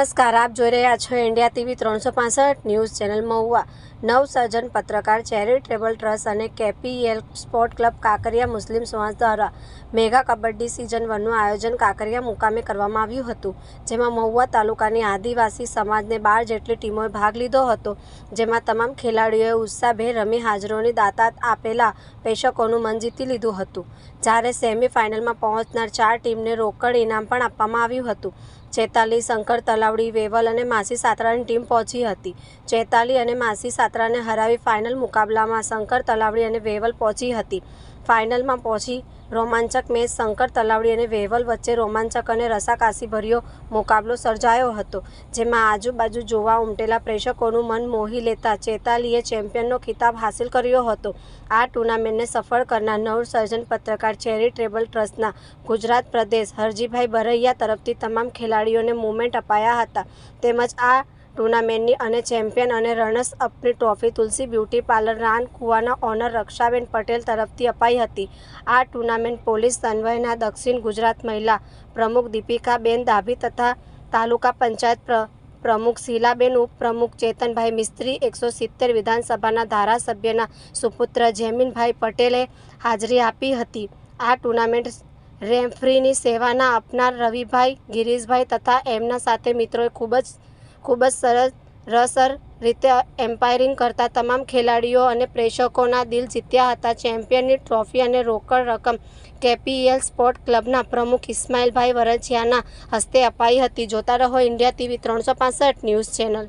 નમસ્કાર, આપ જોઈ રહ્યા છો ઇન્ડિયા ટીવી ત્રણસો પાસઠ ન્યૂઝ ચેનલ મહુવા. નવસર્જન પત્રકાર ચેરિટેબલ ટ્રસ્ટ અને KPL sport club Kankaria Muslim સમાજ દ્વારા મેગા કબડ્ડી સિઝન વનનું આયોજન કાંકરિયા મુકામે કરવામાં આવ્યું હતું, જેમાં મહુવા તાલુકાની આદિવાસી સમાજને બાર જેટલી ટીમોએ ભાગ લીધો હતો, જેમાં તમામ ખેલાડીઓએ ઉત્સાહભેર રમી હાજરોની દાતાત આપેલા પ્રેક્ષકોનું મન જીતી લીધું હતું. જ્યારે સેમીફાઇનલમાં પહોંચનાર ચાર ટીમને રોકડ ઇનામ પણ આપવામાં આવ્યું હતું. ચેતાલી શંકર તલાવડી વેવલ અને માસી સાતરાની ટીમ પહોંચી હતી. ચેતાલી અને માસી સાતરાને હરાવી ફાઇનલ મુકાબલામાં શંકર, તલાવડી અને વેવલ પહોંચી હતી. ફાઇનલમાં પહોંચી રોમાંચક મેચ શંકર તલાવડી અને વેવલ વચ્ચે રોમાંચક અને રસાકાસીભર્યો મુકાબલો સર્જાયો હતો, જેમાં આજુબાજુ જોવા ઉમટેલા પ્રેક્ષકોનું મન મોહી લેતા ચેતાલીએ ચેમ્પિયનનો ખિતાબ હાંસિલ કર્યો હતો. આ ટુર્નામેન્ટને સફળ કરનાર નવસર્જન પત્રકાર ચેરિટેબલ ટ્રસ્ટના ગુજરાત પ્રદેશ હરજીભાઈ બરૈયા તરફથી તમામ ખેલાડીઓને મુવમેન્ટ અપાયા હતા. તેમજ આ ટુર્નામેન્ટની અને ચેમ્પિયન અને રનર્સ અપની ટ્રોફી તુલસી બ્યુટી પાર્લર રાન કુવાના ઓનર રક્ષાબેન પટેલ તરફથી અપાઈ હતી. આ ટુર્નામેન્ટ પોલીસ તન્વયના દક્ષિણ ગુજરાત મહિલા પ્રમુખ દીપિકાબેન દાભી તથા તાલુકા પંચાયત પ્ર, પ્રમુખ શીલાબેન, ઉપપ્રમુખ ચેતનભાઈ મિસ્ત્રી, એકસો સિત્તેર વિધાનસભાના ધારાસભ્યના સુપુત્ર જેમીનભાઈ પટેલે હાજરી આપી હતી. આ ટુર્નામેન્ટ રેફરીની સેવાના આપનાર રવિભાઈ, ગિરીશભાઈ તથા એમના સાથે મિત્રોએ ખૂબ જ ખૂબ જ સરસ રસર રીતે એમ્પાયરિંગ કરતા તમામ ખેલાડીઓ અને પ્રેક્ષકોના દિલ જીત્યા હતા. ચેમ્પિયનની ટ્રોફી અને રોકડ રકમ કેપીએલ સ્પોર્ટ ક્લબના પ્રમુખ ઇસ્માઇલભાઈ વરછિયાના હસ્તે અપાઈ હતી. જોતા રહો ઇન્ડિયા ટીવી ત્રણસો ન્યૂઝ ચેનલ.